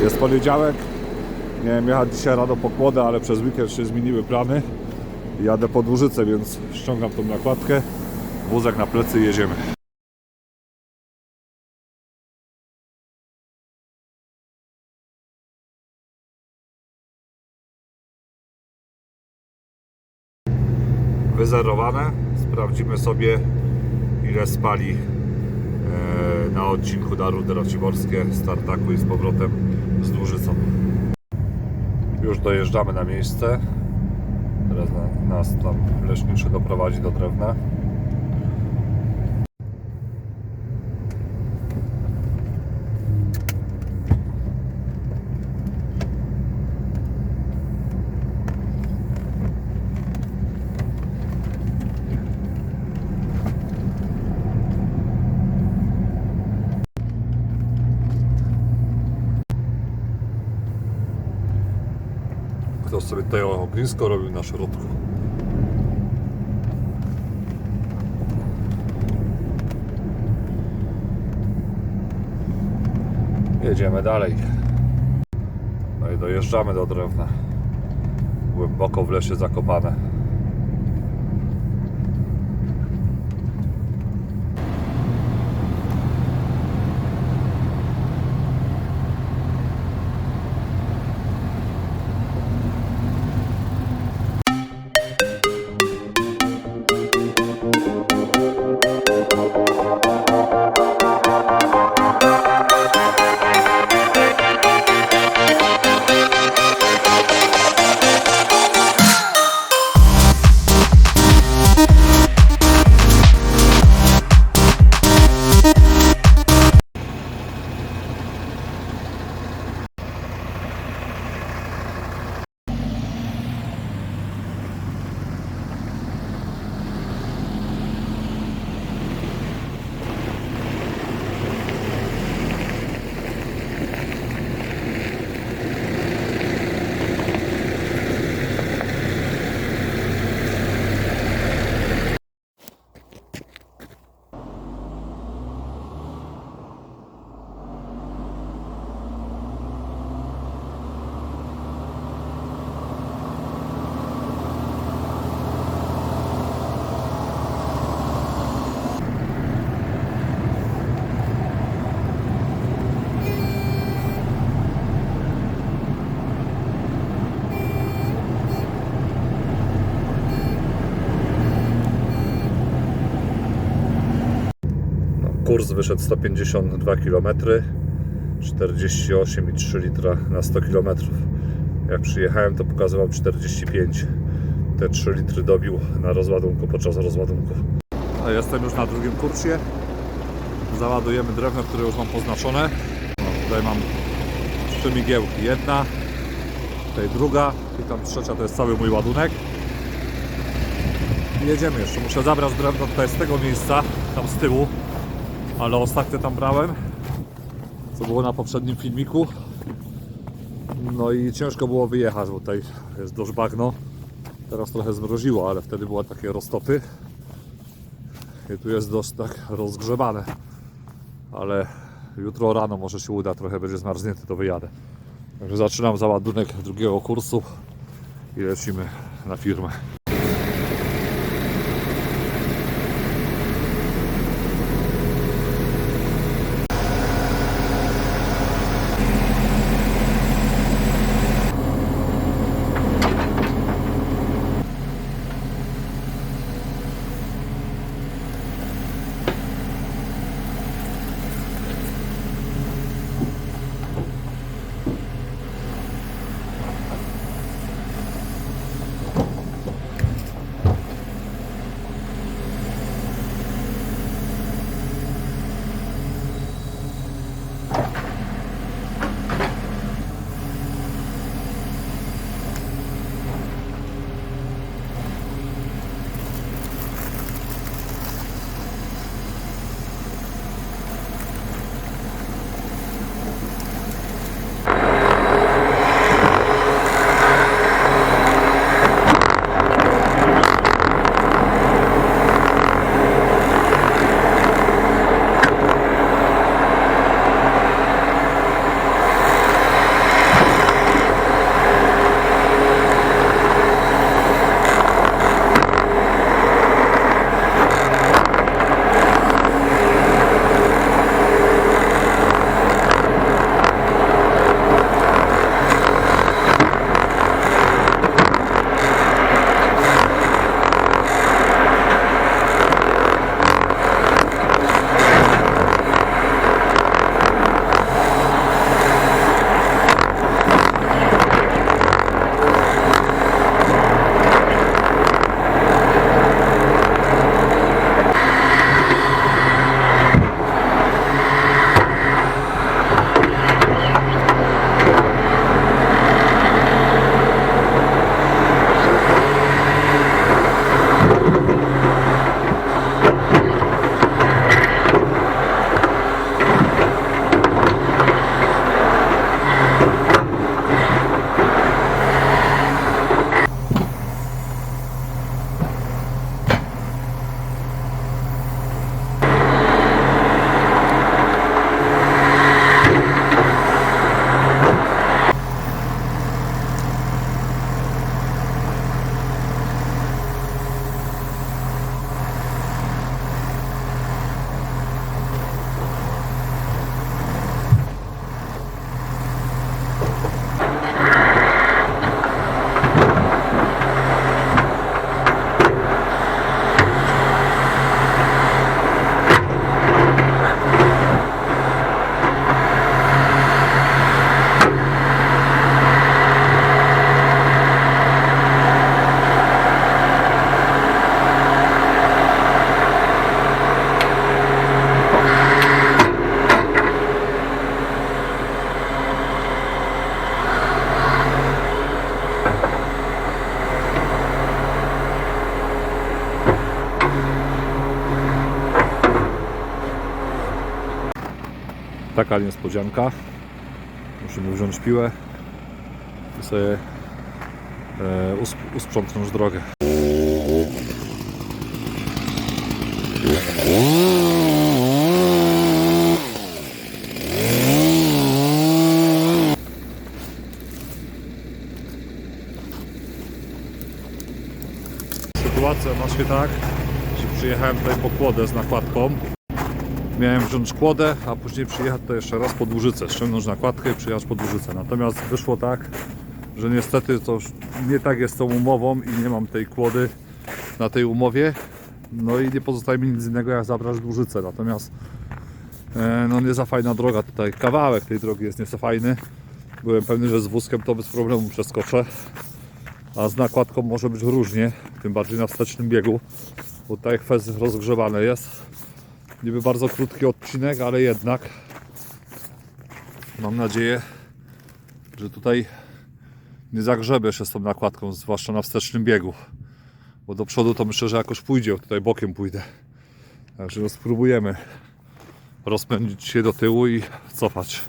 Jest poniedziałek. Miałem jechać dzisiaj rano po kłodę, ale przez weekend się zmieniły plany. Jadę pod Łużycę, więc ściągam tą nakładkę. Wózek na plecy i jedziemy. Wyzerowane. Sprawdzimy sobie ile spali e, na odcinku na Rudy Raciborskie z Tartaku i z powrotem z Dłużycą. Już dojeżdżamy na miejsce. Teraz na- nas tam leśniczy doprowadzi do drewna. Sobie tutaj ognisko robił na środku. Jedziemy dalej. No i dojeżdżamy do drewna. Głęboko w lesie zakopane. Kurs wyszedł 152 km, 48,3 litra na 100 km. Jak przyjechałem, to pokazywał 45. Te 3 litry dobił na rozładunku podczas rozładunku. Jestem już na drugim kursie. Załadujemy drewno, które już mam poznaczone. No, tutaj mam trzy migiełki. Jedna, tutaj druga i tam trzecia to jest cały mój ładunek. Jedziemy jeszcze. Muszę zabrać drewno tutaj z tego miejsca, tam z tyłu ale ostatnio tam brałem, co było na poprzednim filmiku. No i ciężko było wyjechać, bo tutaj jest dość bagno. Teraz trochę zmroziło, ale wtedy były takie roztopy. I tu jest dość tak rozgrzebane. Ale jutro rano może się uda, trochę będzie zmarznięty, to wyjadę. Także zaczynam załadunek drugiego kursu i lecimy na firmę. Taka niespodzianka. Musimy wziąć piłę i sobie e, usp- usprzątnąć drogę. Sytuacja ma się tak, że przyjechałem tutaj po kłodę z nakładką. Miałem wziąć kłodę, a później przyjechać to jeszcze raz pod Łużycę, ściągnąć nakładkę i przyjechać pod Łużycę. Natomiast wyszło tak, że niestety to nie tak jest z tą umową i nie mam tej kłody na tej umowie. No i nie pozostaje mi nic innego jak zabrać Łużycę. Natomiast e, no nie za fajna droga tutaj. Kawałek tej drogi jest nie za fajny. Byłem pewny, że z wózkiem to bez problemu przeskoczę. A z nakładką może być różnie, tym bardziej na wstecznym biegu, bo tutaj kwestia rozgrzewane jest. Niby bardzo krótki odcinek, ale jednak mam nadzieję, że tutaj nie zagrzebie się z tą nakładką, zwłaszcza na wstecznym biegu. Bo do przodu to myślę, że jakoś pójdzie, tutaj bokiem pójdę. Także no spróbujemy rozpędzić się do tyłu i cofać.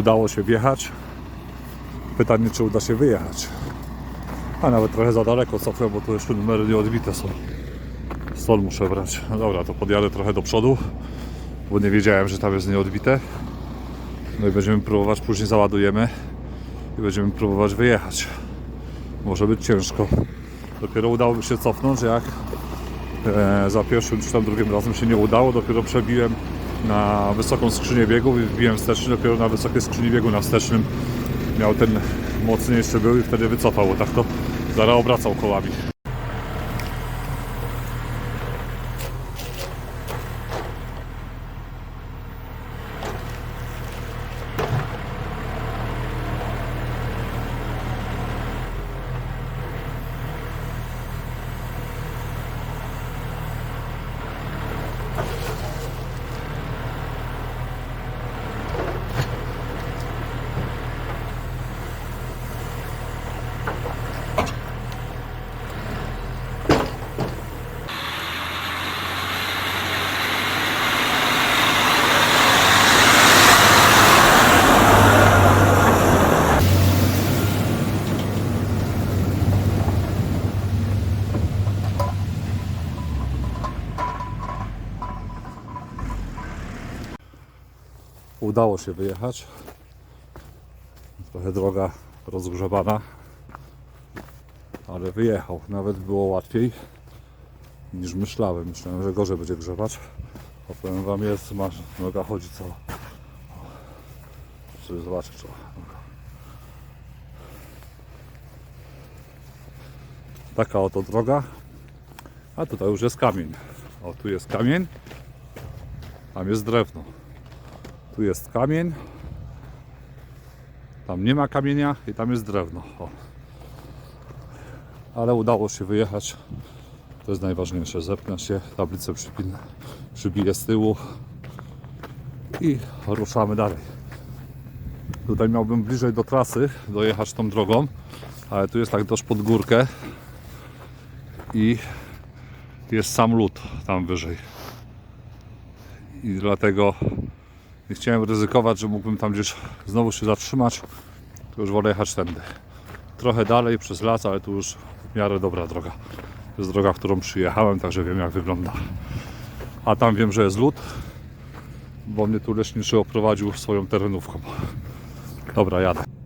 Udało się wjechać. Pytanie, czy uda się wyjechać. A nawet trochę za daleko cofnę, bo tu jeszcze numery nieodbite są. Stol muszę brać. No dobra, to podjadę trochę do przodu, bo nie wiedziałem, że tam jest nieodbite. No i będziemy próbować, później załadujemy i będziemy próbować wyjechać. Może być ciężko. Dopiero udało mi się cofnąć, jak e, za pierwszym czy tam drugim razem się nie udało. Dopiero przebiłem na wysoką skrzynię biegów i wbiłem wsteczny. Dopiero na wysokiej skrzyni biegu na wstecznym miał ten mocniejszy był i wtedy wycofał, bo tak to zaraz obracał kołami. Udało się wyjechać. Trochę droga rozgrzebana, ale wyjechał. Nawet było łatwiej niż myślałem. Myślałem, że gorzej będzie grzebać. A powiem Wam, jest, masz, noga chodzi cała. Sobie zobaczę, co. Taka oto droga. A tutaj już jest kamień. O, tu jest kamień. Tam jest drewno. Tu jest kamień. Tam nie ma kamienia i tam jest drewno. O. ale udało się wyjechać. To jest najważniejsze. Zepnę się, tablicę przypinę, przybiję z tyłu i ruszamy dalej. Tutaj miałbym bliżej do trasy dojechać tą drogą, ale tu jest tak dość pod górkę i jest sam lód tam wyżej. I dlatego nie chciałem ryzykować, że mógłbym tam gdzieś znowu się zatrzymać. To już wolę jechać tędy. Trochę dalej przez las, ale tu już w miarę dobra droga. To jest droga, którą przyjechałem, także wiem jak wygląda. A tam wiem, że jest lód, bo mnie tu leśniczy oprowadził swoją terenówką. Dobra, jadę.